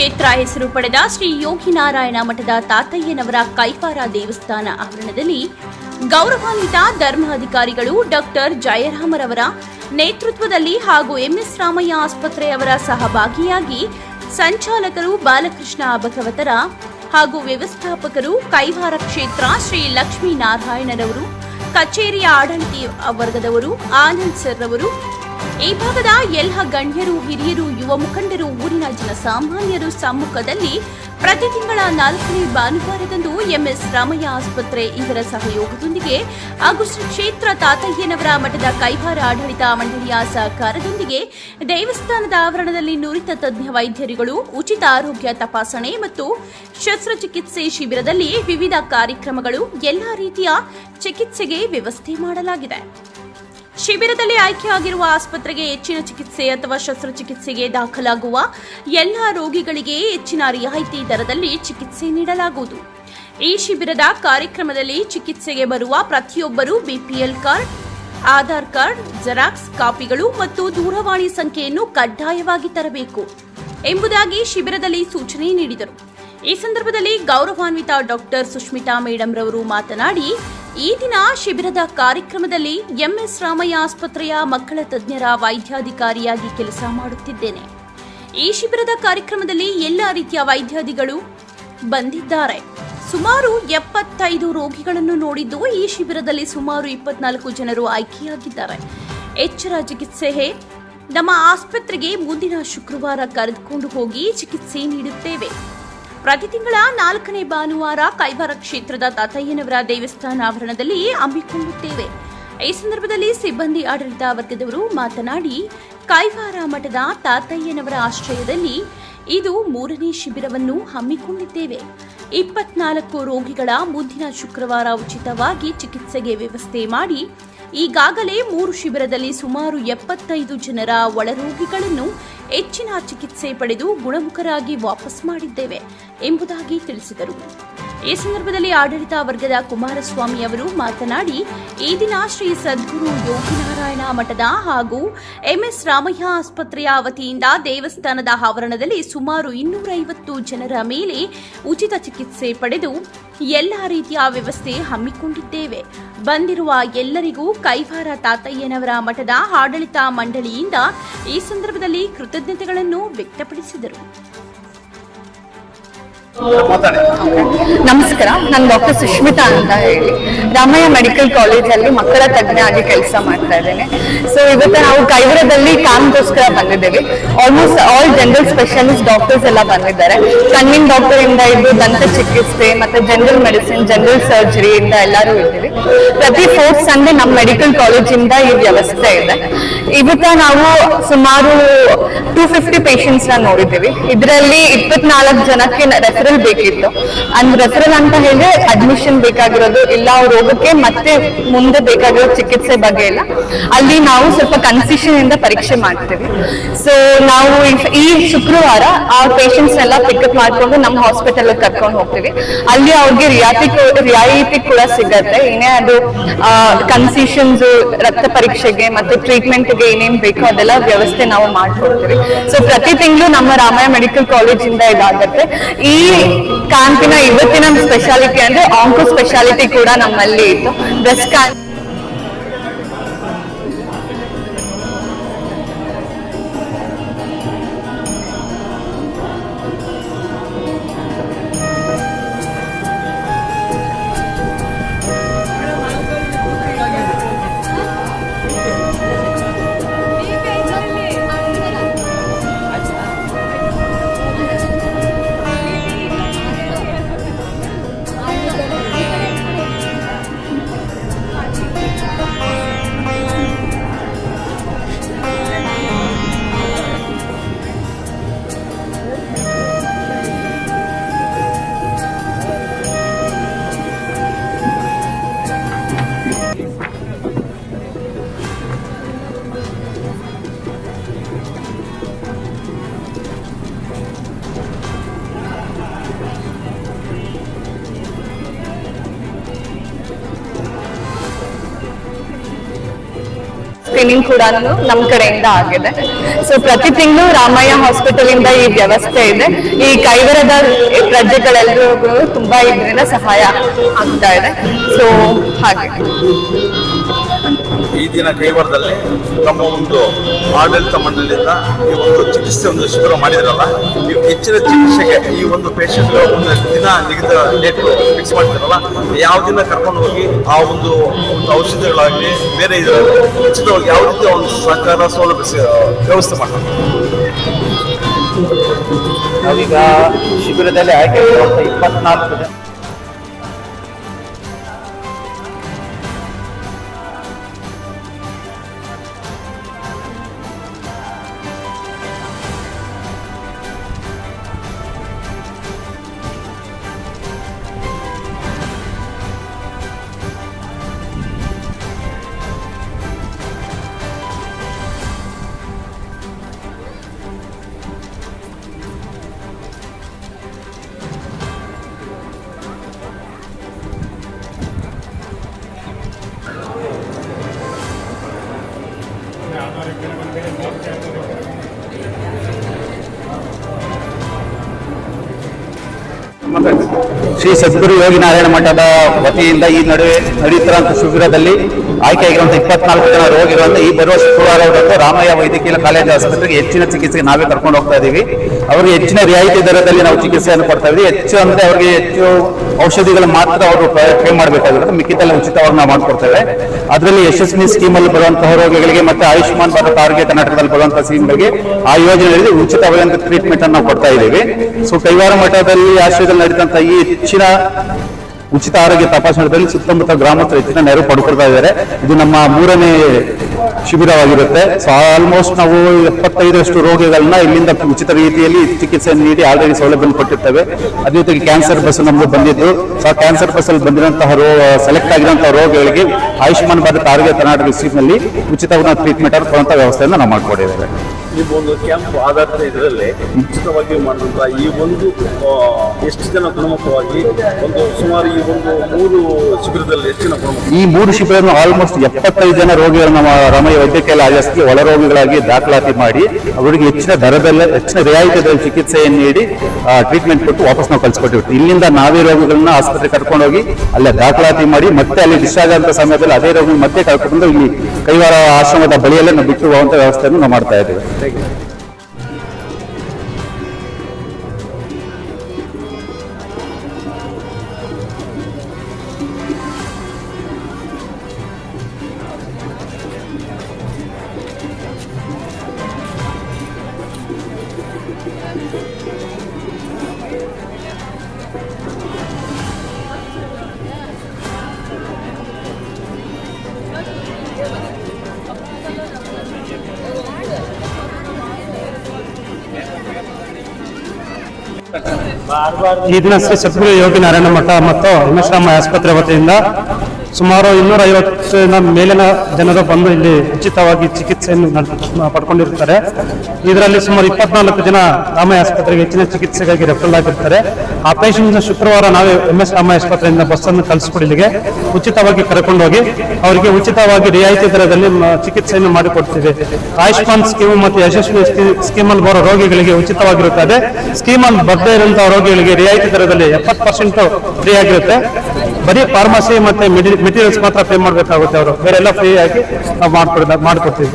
ಪುಣ್ಯಕ್ಷೇತ್ರ ಹೆಸರು ಪಡೆದ ಶ್ರೀ ಯೋಗಿನಾರಾಯಣ ಮಠದ ತಾತಯ್ಯನವರ ಕೈವಾರ ದೇವಸ್ಥಾನ ಆವರಣದಲ್ಲಿ ಗೌರವಾನ್ವಿತ ಧರ್ಮಾಧಿಕಾರಿಗಳು ಡಾಕ್ಟರ್ ಜಯರಾಮರವರ ನೇತೃತ್ವದಲ್ಲಿ ಹಾಗೂ ಎಂಎಸ್ ರಾಮಯ್ಯ ಆಸ್ಪತ್ರೆಯವರ ಸಹಭಾಗಿಯಾಗಿ ಸಂಚಾಲಕರು ಬಾಲಕೃಷ್ಣ ಭಗವತರ ಹಾಗೂ ವ್ಯವಸ್ಥಾಪಕರು ಕೈವಾರ ಕ್ಷೇತ್ರ ಶ್ರೀ ಲಕ್ಷ್ಮೀನಾರಾಯಣರವರು, ಕಚೇರಿಯ ಆಡಳಿತ ವರ್ಗದವರು ಆನಂದ್ ಸರ್ ರವರು ಈ ಭಾಗದ ಎಲ್ಲ ಗಣ್ಯರು, ಹಿರಿಯರು, ಯುವ ಮುಖಂಡರು, ಊರಿನ ಜನಸಾಮಾನ್ಯರು ಸಮ್ಮುಖದಲ್ಲಿ ಪ್ರತಿ ತಿಂಗಳ ನಾಲ್ಕನೇ ಭಾನುವಾರದಂದು ಎಂಎಸ್ ರಾಮಯ್ಯ ಆಸ್ಪತ್ರೆ ಇವರ ಸಹಯೋಗದೊಂದಿಗೆ ಹಾಗೂ ಕ್ಷೇತ್ರ ತಾತಯ್ಯನವರ ಮಠದ ಕೈವಾರ ಆಡಳಿತ ಮಂಡಳಿಯ ಸಹಕಾರದೊಂದಿಗೆ ದೇವಸ್ಥಾನದ ಆವರಣದಲ್ಲಿ ನುರಿತ ತಜ್ಞ ವೈದ್ಯರುಗಳು ಉಚಿತ ಆರೋಗ್ಯ ತಪಾಸಣೆ ಮತ್ತು ಶಸ್ತ್ರಚಿಕಿತ್ಸೆ ಶಿಬಿರದಲ್ಲಿ ವಿವಿಧ ಕಾರ್ಯಕ್ರಮಗಳು ಎಲ್ಲಾ ರೀತಿಯ ಚಿಕಿತ್ಸೆಗೆ ವ್ಯವಸ್ಥೆ ಮಾಡಲಾಗಿದೆ. ಶಿಬಿರದಲ್ಲಿ ಆಯ್ಕೆಯಾಗಿರುವ ಆಸ್ಪತ್ರೆಗೆ ಹೆಚ್ಚಿನ ಚಿಕಿತ್ಸೆ ಅಥವಾ ಶಸ್ತ್ರಚಿಕಿತ್ಸೆಗೆ ದಾಖಲಾಗುವ ಎಲ್ಲ ರೋಗಿಗಳಿಗೆ ಹೆಚ್ಚಿನ ರಿಯಾಯಿತಿ ದರದಲ್ಲಿ ಚಿಕಿತ್ಸೆ ನೀಡಲಾಗುವುದು. ಈ ಶಿಬಿರದ ಕಾರ್ಯಕ್ರಮದಲ್ಲಿ ಚಿಕಿತ್ಸೆಗೆ ಬರುವ ಪ್ರತಿಯೊಬ್ಬರೂ BPL card, Aadhaar card, xerox ಕಾಪಿಗಳು ಮತ್ತು ದೂರವಾಣಿ ಸಂಖ್ಯೆಯನ್ನು ಕಡ್ಡಾಯವಾಗಿ ತರಬೇಕು ಎಂಬುದಾಗಿ ಶಿಬಿರದಲ್ಲಿ ಸೂಚನೆ ನೀಡಿದರು. ಈ ಸಂದರ್ಭದಲ್ಲಿ ಗೌರವಾನ್ವಿತ ಡಾಕ್ಟರ್ ಸುಷ್ಮಿತಾ ಮೇಡಂ ರವರು ಮಾತನಾಡಿ ಈ ದಿನ ಶಿಬಿರದ ಕಾರ್ಯಕ್ರಮದಲ್ಲಿ ಎಂಎಸ್ ರಾಮಯ್ಯ ಆಸ್ಪತ್ರೆಯ ಮಕ್ಕಳ ತಜ್ಞರ ವೈದ್ಯಾಧಿಕಾರಿಯಾಗಿ ಕೆಲಸ ಮಾಡುತ್ತಿದ್ದೇನೆ. ಈ ಶಿಬಿರದ ಕಾರ್ಯಕ್ರಮದಲ್ಲಿ ಎಲ್ಲ ರೀತಿಯ ವೈದ್ಯಾಧಿಗಳು ಬಂದಿದ್ದಾರೆ. ಸುಮಾರು ಎಪ್ಪತ್ತೈದು ರೋಗಿಗಳನ್ನು ನೋಡಿದ್ದು ಈ ಶಿಬಿರದಲ್ಲಿ ಸುಮಾರು ಇಪ್ಪತ್ನಾಲ್ಕು ಜನರು ಆಯ್ಕೆಯಾಗಿದ್ದಾರೆ. ಎಚ್ಚರ ಚಿಕಿತ್ಸೆ ನಮ್ಮ ಆಸ್ಪತ್ರೆಗೆ ಮುಂದಿನ ಶುಕ್ರವಾರ ಕರೆದುಕೊಂಡು ಹೋಗಿ ಚಿಕಿತ್ಸೆ ನೀಡುತ್ತೇವೆ. ಪ್ರತಿ ತಿಂಗಳ ನಾಲ್ಕನೇ ಭಾನುವಾರ ಕೈವಾರ ಕ್ಷೇತ್ರದ ತಾತಯ್ಯನವರ ದೇವಸ್ಥಾನ ಆವರಣದಲ್ಲಿ ಹಮ್ಮಿಕೊಳ್ಳುತ್ತೇವೆ. ಈ ಸಂದರ್ಭದಲ್ಲಿ ಸಿಬ್ಬಂದಿ ಆಡಳಿತ ವರ್ಗದವರು ಮಾತನಾಡಿ ಕೈವಾರ ಮಠದ ತಾತಯ್ಯನವರ ಆಶ್ರಯದಲ್ಲಿ ಇದು ಮೂರನೇ ಶಿಬಿರವನ್ನು ಹಮ್ಮಿಕೊಂಡಿದ್ದೇವೆ. ಇಪ್ಪತ್ನಾಲ್ಕು ರೋಗಿಗಳ ಮುಂದಿನ ಶುಕ್ರವಾರ ಉಚಿತವಾಗಿ ಚಿಕಿತ್ಸೆಗೆ ವ್ಯವಸ್ಥೆ ಮಾಡಿ ಈಗಾಗಲೇ ಮೂರು ಶಿಬಿರದಲ್ಲಿ ಸುಮಾರು ಎಪ್ಪತ್ತೈದು ಜನರ ಒಳರೋಗಿಗಳನ್ನು ಹೆಚ್ಚಿನ ಚಿಕಿತ್ಸೆ ಪಡೆದು ಗುಣಮುಖರಾಗಿ ವಾಪಸ್ ಮಾಡಿದ್ದೇವೆ ಎಂಬುದಾಗಿ ತಿಳಿಸಿದರು. ಈ ಸಂದರ್ಭದಲ್ಲಿ ಆಡಳಿತ ವರ್ಗದ ಕುಮಾರಸ್ವಾಮಿ ಅವರು ಮಾತನಾಡಿ, ಈ ದಿನ ಶ್ರೀ ಸದ್ಗುರು ಯೋಗಿನಾರಾಯಣ ಮಠದ ಹಾಗೂ ಎಂಎಸ್ ರಾಮಯ್ಯ ಆಸ್ಪತ್ರೆಯ ವತಿಯಿಂದ ದೇವಸ್ಥಾನದ ಆವರಣದಲ್ಲಿ ಸುಮಾರು ಇನ್ನೂರೈವತ್ತು ಜನರ ಮೇಲೆ ಉಚಿತ ಚಿಕಿತ್ಸೆ ಪಡೆದು ಎಲ್ಲ ರೀತಿಯ ವ್ಯವಸ್ಥೆ ಹಮ್ಮಿಕೊಂಡಿದ್ದೇವೆ. ಬಂದಿರುವ ಎಲ್ಲರಿಗೂ ಕೈವಾರ ತಾತಯ್ಯನವರ ಮಠದ ಆಡಳಿತ ಮಂಡಳಿಯಿಂದ ಈ ಸಂದರ್ಭದಲ್ಲಿ ಕೃತಜ್ಞತೆಗಳನ್ನು ವ್ಯಕ್ತಪಡಿಸಿದರು. ನಮಸ್ಕಾರ, ನಾನು ಡಾಕ್ಟರ್ ಸುಷ್ಮಿತಾ ಅಂತ ಹೇಳಿ. ರಾಮಯ್ಯ ಮೆಡಿಕಲ್ ಕಾಲೇಜಲ್ಲಿ ಮಕ್ಕಳ ತಜ್ಞ ಆಗಿ ಕೆಲಸ ಮಾಡ್ತಾ ಇದ್ದೇನೆ. ಸೊ ಇವತ್ತು ನಾವು ಕೈವರದಲ್ಲಿ ಕ್ಯಾಂಪ್ಗೋಸ್ಕರ ಬಂದಿದ್ದೇವೆ. Almost all general specialist doctors ಎಲ್ಲ ಬಂದಿದ್ದಾರೆ. ಕಣ್ಣಿನ ಡಾಕ್ಟರ್ ಇಂದ ಇದ್ದು ದಂತ ಚಿಕಿತ್ಸೆ, ಮತ್ತೆ ಜನರಲ್ ಮೆಡಿಸಿನ್ ಜನರಲ್ ಸರ್ಜರಿ ಇಂದ ಎಲ್ಲರೂ ಇದ್ದೀವಿ. ಪ್ರತಿ ಫೋರ್ತ್ ಸಂಡೇ ನಮ್ಮ ಮೆಡಿಕಲ್ ಕಾಲೇಜಿಂದ ಈ ವ್ಯವಸ್ಥೆ ಇದೆ. ಇವತ್ತ ನಾವು ಸುಮಾರು ಟೂ ಫಿಫ್ಟಿ ಪೇಷಂಟ್ಸ್ನ ನೋಡಿದ್ದೀವಿ. ಇದರಲ್ಲಿ ಇಪ್ಪತ್ನಾಲ್ಕು ಜನಕ್ಕೆ ರೆಫರಲ್ ಬೇಕಿತ್ತು. ಅಂದ್ ರೆಫರಲ್ ಅಂತ ಹೇಳಿದ್ರೆ ಅಡ್ಮಿಷನ್ ಬೇಕಾಗಿರೋದು ಇಲ್ಲ ಅವ್ರ ರೋಗಕ್ಕೆ ಮತ್ತೆ ಮುಂದೆ ಬೇಕಾಗಿರೋ ಚಿಕಿತ್ಸೆ ಬಗ್ಗೆ ಎಲ್ಲ ಅಲ್ಲಿ ನಾವು ಸ್ವಲ್ಪ ಕನ್ಸಿಷನ್ ಇಂದ ಪರೀಕ್ಷೆ ಮಾಡ್ತೀವಿ. ಸೊ ನಾವು ಈ- ಶುಕ್ರವಾರ ಆ ಪೇಷಂಟ್ಸ್ ಎಲ್ಲ ಪಿಕಪ್ ಮಾಡ್ಕೊಂಡು ನಮ್ಮ ಹಾಸ್ಪಿಟಲ್ ಕರ್ಕೊಂಡು ಹೋಗ್ತೀವಿ. ಅಲ್ಲಿ ಅವ್ರಿಗೆ ರಿಯಾಯಿತಿ ರಿಯಾಯಿತಿ ಕೂಡ ಸಿಗತ್ತೆ. ಏನೇ ಅದು ಕನ್ಸಿಷನ್ಸ್ ರಕ್ತ ಪರೀಕ್ಷೆಗೆ ಮತ್ತೆ ಟ್ರೀಟ್ಮೆಂಟ್ಗೆ ಏನೇನ್ ಬೇಕೋ ಅದೆಲ್ಲ ವ್ಯವಸ್ಥೆ ನಾವು ಮಾಡ್ಕೊಡ್ತೀವಿ. ಸೊ ಪ್ರತಿ ತಿಂಗಳು ನಮ್ಮ ರಾಮಾಯ ಮೆಡಿಕಲ್ ಕಾಲೇಜಿಂದ ಇಂದ ಇದಾಗತ್ತೆ. ಈ ಕ್ಯಾಂಪಿನ ಇವತ್ತಿನ ಸ್ಪೆಷಾಲಿಟಿ ಅಂದ್ರೆ ಆಂಕೋ ಸ್ಪೆಷಾಲಿಟಿ ಕೂಡ ನಮ್ಮಲ್ಲಿ ಇತ್ತು. ಬ್ರೆಸ್ಟ್ ಕ್ಯಾನ್ ಸ್ಕ್ರೀನಿಂಗ್ ಕೂಡ ನಮ್ಮ ಕಡೆಯಿಂದ ಆಗಿದೆ. ಸೊ ಪ್ರತಿ ತಿಂಗಳು ರಾಮಯ್ಯ ಹಾಸ್ಪಿಟಲ್ ಇಂದ ಈ ವ್ಯವಸ್ಥೆ ಇದೆ. ಈ ಕೈವರದ ಪ್ರಜೆಗಳೆಲ್ಲರಿಗೂ ತುಂಬಾ ಇದರಿಂದ ಸಹಾಯ ಆಗ್ತಾ ಇದೆ. ಸೊ ಹಾಗೆ. ಈ ದಿನ ಕೈವಾರದಲ್ಲಿ ನಮ್ಮ ಒಂದು ಆಡಳಿತ ಮಂಡಳಿಯಿಂದ ಈ ಒಂದು ಚಿಕಿತ್ಸೆ ಒಂದು ಶಿಬಿರ ಮಾಡಿದ್ರಲ್ಲ ನೀವು ಹೆಚ್ಚಿನ ಚಿಕಿತ್ಸೆಗೆ ಈ ಒಂದು ಪೇಷಂಟ್ ಒಂದು ದಿನ ನಿಗದಿತ ಡೇಟ್ ಫಿಕ್ಸ್ ಮಾಡ್ತಿರಲ್ಲ ಯಾವ ದಿನ ಕರ್ಕೊಂಡು ಹೋಗಿ ಆ ಒಂದು ಔಷಧಿಗಳಾಗಲಿ, ಬೇರೆ ಇದರಲ್ಲಿ ಉಚಿತವಾಗಿ ಯಾವ ರೀತಿಯ ಒಂದು ಸಹಕಾರ, ಸೌಲಭ್ಯ ವ್ಯವಸ್ಥೆ ಮಾಡ್ತಾರೆ. ನಾವೀಗ ಶಿಬಿರದಲ್ಲಿ ಆಯ್ಕೆ ಇಪ್ಪತ್ನಾಲ್ಕು ಜನ. ಶ್ರೀ ಸದ್ಗುರು ಯೋಗಿ ನಾರಾಯಣ ಮಠದ ವತಿಯಿಂದ ಈ ನಡುವೆ ನಡೆಯುತ್ತಿರುವಂತಹ ಶಿಬಿರದಲ್ಲಿ ಆಯ್ಕೆಯಾಗಿರುವಂತಹ ಇಪ್ಪತ್ನಾಲ್ಕು ಜನ ರೋಗಿಗಳನ್ನು ಈ ಬರುವ ಶುಕ್ರವಾರ ರಾಮಯ್ಯ ವೈದ್ಯಕೀಯ ಕಾಲೇಜು ಆಸ್ಪತ್ರೆಗೆ ಹೆಚ್ಚಿನ ಚಿಕಿತ್ಸೆಗೆ ನಾವೇ ಕರ್ಕೊಂಡು ಹೋಗ್ತಾ ಇದ್ದೀವಿ. ಅವರಿಗೆ ಹೆಚ್ಚಿನ ರಿಯಾಯಿತಿ ದರದಲ್ಲಿ ನಾವು ಚಿಕಿತ್ಸೆಯನ್ನು ಕೊಡ್ತಾ ಇದ್ದೀವಿ. ಹೆಚ್ಚು ಅಂದ್ರೆ ಅವರಿಗೆ ಹೆಚ್ಚು ಔಷಧಿಗಳು ಮಾತ್ರ ಅವರು ಪೇ ಮಾಡಬೇಕಾಗಿರುತ್ತೆ. ಮಿಕ್ಕಿದ್ದೆಲ್ಲ ಉಚಿತವಾಗಿ ನಾವು ಮಾಡ್ಕೊಡ್ತೇವೆ ಅದರಲ್ಲಿ ಯಶಸ್ವಿ ಸ್ಕೀಮ್ ಅಲ್ಲಿ ಬರುವಂತಹ ರೋಗಿಗಳಿಗೆ ಮತ್ತೆ ಆಯುಷ್ಮಾನ್ ಭಾರತ ಆರೋಗ್ಯ ಕರ್ನಾಟಕದಲ್ಲಿ ಬರುವಂತಹ ಸ್ಕೀಮ್ಗಳಿಗೆ ಆ ಯೋಜನೆಯಲ್ಲಿ ಉಚಿತವಾದಂತಹ ಟ್ರೀಟ್ಮೆಂಟ್ ಅನ್ನು ಕೊಡ್ತಾ ಇದ್ದೀವಿ. ಸೊ ಕೈವಾರ ಮಠದಲ್ಲಿ ಆಶ್ರಯದಲ್ಲಿ ನಡೆದಂತಹ ಈ ಹೆಚ್ಚಿನ ಉಚಿತ ಆರೋಗ್ಯ ತಪಾಸಣೆಯಲ್ಲಿ ಸುತ್ತಮುತ್ತ ಗ್ರಾಮಸ್ಥರು ಹೆಚ್ಚಿನ ನೆರವು ಪಡ್ಕೊಳ್ತಾ ಇದ್ದಾರೆ. ಇದು ನಮ್ಮ ಮೂರನೇ ಶಿಬಿರವಾಗಿರುತ್ತೆ. ಸೊ ಆಲ್ಮೋಸ್ಟ್ ನಾವು ಎಪ್ಪತ್ತೈದರಷ್ಟು ರೋಗಿಗಳನ್ನ ಇಲ್ಲಿಂದ ಉಚಿತ ರೀತಿಯಲ್ಲಿ ಚಿಕಿತ್ಸೆ ನೀಡಿ ಆಲ್ರೆಡಿ ಸೌಲಭ್ಯವನ್ನು ಕೊಟ್ಟಿರ್ತೇವೆ. ಅದೇ ಜೊತೆಗೆ ಕ್ಯಾನ್ಸರ್ ಬಸ್ ನಮ್ಗೆ ಬಂದಿದ್ದು. ಸೊ ಆ ಕ್ಯಾನ್ಸರ್ ಬಸ್ ಅಲ್ಲಿ ಬಂದಿರುವಂತಹ ರೋ ಸೆಲೆಕ್ಟ್ ಆಗಿರುವಂತಹ ರೋಗಿಗಳಿಗೆ ಆಯುಷ್ಮಾನ್ ಭಾರತ್ ಆರೋಗ್ಯ ಕರ್ನಾಟಕ ಸ್ಕೀಮ್ನಲ್ಲಿ ಉಚಿತವಾದ ಟ್ರೀಟ್ಮೆಂಟ್ ಕೊಡುವಂತಹ ವ್ಯವಸ್ಥೆಯನ್ನು ನಾವು ಮಾಡಿಕೊಟ್ಟಿದ್ದೇವೆ ಈ ಒಂದು ಕ್ಯಾಂಪ್ ಆಧಾರಿತ ಇದರಲ್ಲಿ ಉಚಿತವಾಗಿ ಮಾಡಿದಂತಹ ಈ ಒಂದು ಎಷ್ಟು ಜನ ಗುಣಮುಖವಾಗಿ ಒಂದು ಸುಮಾರು ಈ ಒಂದು ಮೂರು ಶಿಬಿರದಲ್ಲಿ ಎಷ್ಟು ಜನ ಗುಣಮುಖ ಈ ಮೂರು ಶಿಬಿರವನ್ನು ಆಲ್ಮೋಸ್ಟ್ ಎಪ್ಪತ್ತೈದು ಜನ ರೋಗಿಗಳು ನಮ್ಮ ರಾಮಯ್ಯ ವೈದ್ಯಕೀಯ ಆಸ್ಪತ್ರೆಗೆ ಒಳ ರೋಗಿಗಳಾಗಿ ದಾಖಲಾತಿ ಮಾಡಿ, ಅವರಿಗೆ ಹೆಚ್ಚಿನ ದರದಲ್ಲಿ, ಹೆಚ್ಚಿನ ರಿಯಾಯಿತಿಯಲ್ಲಿ ಚಿಕಿತ್ಸೆಯನ್ನು ನೀಡಿ ಟ್ರೀಟ್ಮೆಂಟ್ ಕೊಟ್ಟು ವಾಪಸ್ ನಾವು ಕಳಿಸ್ಕೊಟ್ಟಿರ್ತೀವಿ. ಇಲ್ಲಿಂದ ನಾವೇ ರೋಗಿಗಳನ್ನ ಆಸ್ಪತ್ರೆಗೆ ಕರ್ಕೊಂಡೋಗಿ ಅಲ್ಲೇ ದಾಖಲಾತಿ ಮಾಡಿ, ಮತ್ತೆ ಅಲ್ಲಿ ಡಿಸ್ಚಾರ್ಜ್ ಆದಂತ ಸಮಯದಲ್ಲಿ ಅದೇ ರೋಗಿ ಮತ್ತೆ ಕರ್ಕೊಂಡು ಇಲ್ಲಿ ಕೈವಾರ ಆಶ್ರಮದ ಬಳಿಯಲ್ಲೇ ನಾವು ಬಿಟ್ಟು ಹೋಗುವಂತ ವ್ಯವಸ್ಥೆಯನ್ನು ನಾವು ಮಾಡ್ತಾ ಇದ್ದೇವೆ. Thank you. ಈ ದಿನ ಶ್ರೀ ಸದ್ಗುರು ಯೋಗಿ ನಾರಾಯಣ ಮಠ ಮತ್ತು ಹಿಮೇಶ್ರಾಮ ಆಸ್ಪತ್ರೆ ವತಿಯಿಂದ ಸುಮಾರು ಇನ್ನೂರ ಐವತ್ತಿನ ಮೇಲಿನ ಜನರು ಬಂದು ಇಲ್ಲಿ ಉಚಿತವಾಗಿ ಚಿಕಿತ್ಸೆಯನ್ನು ಪಡ್ಕೊಂಡಿರ್ತಾರೆ. ಇದರಲ್ಲಿ ಸುಮಾರು ಇಪ್ಪತ್ನಾಲ್ಕು ಜನ ರಾಮಯ್ಯ ಆಸ್ಪತ್ರೆಗೆ ಹೆಚ್ಚಿನ ಚಿಕಿತ್ಸೆಗಾಗಿ ರೆಫರಲ್ ಆಗಿರ್ತಾರೆ. ಆ ಪೇಷಂಟ್ ಶುಕ್ರವಾರ ನಾವೇ ಎಂ ಎಸ್ ರಾಮಯ್ಯ ಆಸ್ಪತ್ರೆಯಿಂದ ಬಸ್ಸನ್ನು ಅನ್ನು ಕಳಿಸ್ಕೊಡಿಲಿಗೆ ಉಚಿತವಾಗಿ ಕರ್ಕೊಂಡೋಗಿ ಅವರಿಗೆ ಉಚಿತವಾಗಿ ರಿಯಾಯಿತಿ ದರದಲ್ಲಿ ಚಿಕಿತ್ಸೆಯನ್ನು ಮಾಡಿಕೊಡ್ತೀವಿ. ಆಯುಷ್ಮಾನ್ ಸ್ಕೀಮ್ ಮತ್ತು ಯಶಸ್ವಿ ಸ್ಕೀಮಲ್ಲಿ ಬರೋ ರೋಗಿಗಳಿಗೆ ಉಚಿತವಾಗಿರುತ್ತದೆ. ಸ್ಕೀಮಲ್ಲಿ ಬರದೇ ಇರುವಂತಹ ರೋಗಿಗಳಿಗೆ ರಿಯಾಯಿತಿ ದರದಲ್ಲಿ ಎಪ್ಪತ್ತು ಪರ್ಸೆಂಟ್ ಫ್ರೀ ಆಗಿರುತ್ತೆ. ಬರೀ ಫಾರ್ಮಸಿ ಮತ್ತೆ ಮೆಟೀರಿಯಲ್ಸ್ ಮಾತ್ರ ಪೇ ಮಾಡಬೇಕಾಗುತ್ತೆ ಅವರು. ಬೇರೆಲ್ಲ ಫ್ರೀ ಆಗಿ ನಾವು ಮಾಡ್ಕೊಡ್ ಮಾಡಿಕೊಡ್ತೀವಿ.